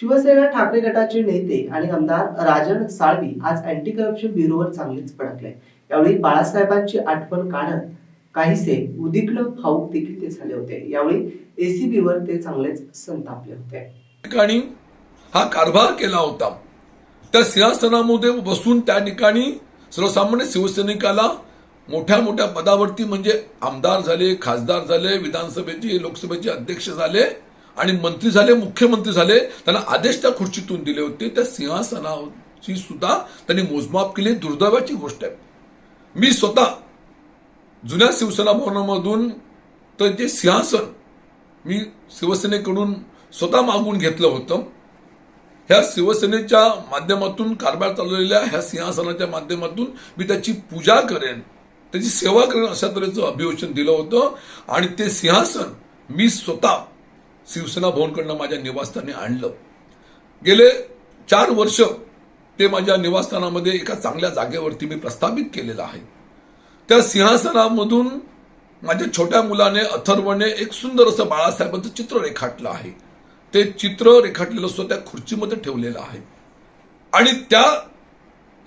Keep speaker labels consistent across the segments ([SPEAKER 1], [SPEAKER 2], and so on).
[SPEAKER 1] शिवसेना ठाकरे गटाचे नेते आणि आमदार राजन साळवी आज अँटी करप्शन ब्युरोवर चांगलेच भडकले यावेळी बाळासाहेबांची आठवण काढत काहीसे उदिग्न भाऊक देखील ते झाले होते. यावेळी एसीबीवर ते चांगलेच संतापले होते.
[SPEAKER 2] ठिकाणी हा कारभार केला होता. त्या सिंहासनामध्ये बसून त्या ठिकाणी सर्वसामान्य शिवसैनिकाला मोठ्या मोठ्या पदावरती म्हणजे आमदार झाले खासदार झाले विधानसभेचे लोकसभेचे अध्यक्ष झाले. आणि मंत्री झाले मुख्यमंत्री झाले त्यांना आदेश त्या खुर्चीतून दिले होते. त्या सिंहासनाची सुद्धा त्यांनी मोजमाप केली. दुर्दैवाची गोष्ट आहे. मी स्वतः जुन्या शिवसेना भवनामधून तर जे सिंहासन मी शिवसेनेकडून स्वतः मागून घेतलं होतं ह्या शिवसेनेच्या माध्यमातून कारभार चालवलेल्या ह्या सिंहासनाच्या माध्यमातून मी त्याची पूजा करेन त्याची सेवा करेन अशा तऱ्हेचं अभिवचन दिलं होतं. आणि ते सिंहासन मी स्वतः शिवसेना भवनकडनं माझ्या निवासस्थानी आणलं. गेले चार वर्ष ते माझ्या निवासस्थानामध्ये एका चांगल्या जागेवरती मी प्रस्थापित केलेलं आहे. त्या सिंहासनामधून माझ्या छोट्या मुलाने अथर्वने एक सुंदर असं बाळासाहेबांचं चित्र रेखाटलं आहे. ते चित्र रेखाटलेलं सुद्धा त्या खुर्चीमध्ये ठेवलेलं आहे. आणि त्या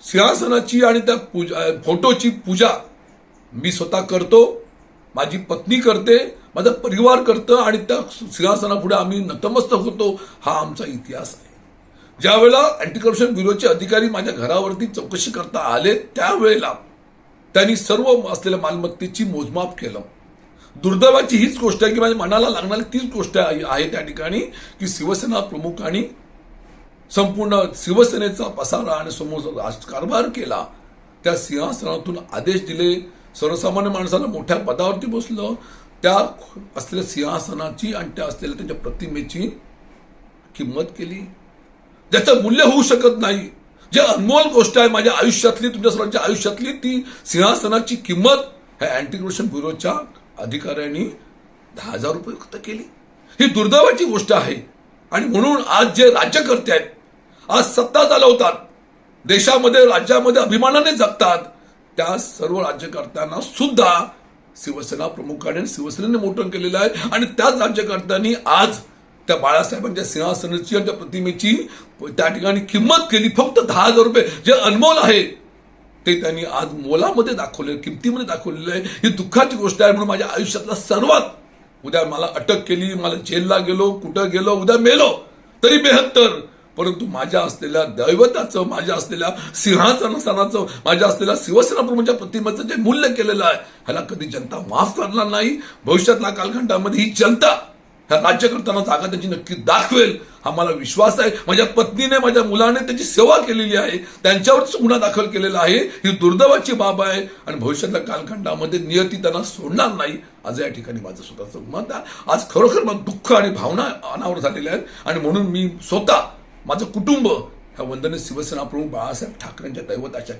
[SPEAKER 2] सिंहासनाची आणि त्या पूजा फोटोची पूजा मी स्वतः करतो. माझी पत्नी करते माझा परिवार करतं आणि त्या सिंहासनापुढे आम्ही नतमस्तक होतो हा आमचा इतिहास आहे. ज्यावेळेला अँटी करप्शन ब्युरोचे अधिकारी माझ्या घरावरती चौकशी करता आले त्यावेळेला त्यांनी सर्व असलेल्या मालमत्तेची मोजमाप केलं. दुर्दैवाची हीच गोष्ट आहे की माझ्या मनाला लागणारी तीच गोष्ट आहे आहे त्या ठिकाणी की शिवसेना प्रमुखांनी संपूर्ण शिवसेनेचा पसारा आणि समोर कारभार केला. त्या सिंहासनातून आदेश दिले सर्वसामान्य माणसाला मोठ्या पदावरती बसलं त्या असलेल्या सिंहासनाची आणि त्या असलेल्या त्यांच्या प्रतिमेची किंमत केली. ज्याचं मूल्य होऊ शकत नाही. जे अनमोल गोष्ट आहे माझ्या आयुष्यातली तुमच्या सर्वांच्या आयुष्यातली ती सिंहासनाची किंमत ह्या अँटी करप्शन ब्युरोच्या अधिकाऱ्यांनी दहा हजार रुपये व्यक्त केली. ही दुर्दैवाची गोष्ट आहे. आणि म्हणून आज जे राज्यकर्ते आहेत आज सत्ता चालवतात देशामध्ये राज्यामध्ये अभिमानाने जगतात त्या सर्व राज्यकर्त्यांना सुद्धा शिवसेना प्रमुखाने आणि शिवसेनेने मोठं केलेलं आहे. आणि त्याच राज्यकर्त्यांनी आज त्या बाळासाहेबांच्या सिंहासनाची आणि त्या प्रतिमेची त्या ठिकाणी किंमत केली. फक्त दहा हजार रुपये. जे अनमोल आहे ते त्यांनी आज मोलामध्ये दाखवले किमतीमध्ये दाखवलेलं आहे. ही दुःखाची गोष्ट आहे म्हणून माझ्या आयुष्यातला सर्वात उद्या मला अटक केली मला जेलला गेलो कुठं गेलो उद्या मेलो. तरी बेहत्तर परंतु माझ्या असलेल्या दैवताचं माझ्या असलेल्या सिंहासनाचं माझ्या असलेल्या शिवसेना प्रमुखच्या प्रतिमेचं जे मूल्य केलेलं आहे ह्याला कधी जनता माफ करणार नाही. भविष्यातल्या कालखंडामध्ये ही जनता ह्या राज्यकर्त्यांना जागा त्याची नक्की दाखवेल. हा मला विश्वास आहे. माझ्या पत्नीने माझ्या मुलाने त्याची सेवा केलेली आहे. त्यांच्यावरच गुन्हा दाखल केलेला आहे. ही दुर्दैवाची बाब आहे. आणि भविष्यातल्या कालखंडामध्ये नियती त्यांना सोडणार नाही. आज या ठिकाणी माझं स्वतःचं मत आहे. आज खरोखर मला दुःख आणि भावना अनावर झालेल्या आहेत. आणि म्हणून मी स्वतः माझं कुटुंब ह्या वंदन शिवसेना प्रमुख बाळासाहेब ठाकरेंच्या दैवताच्या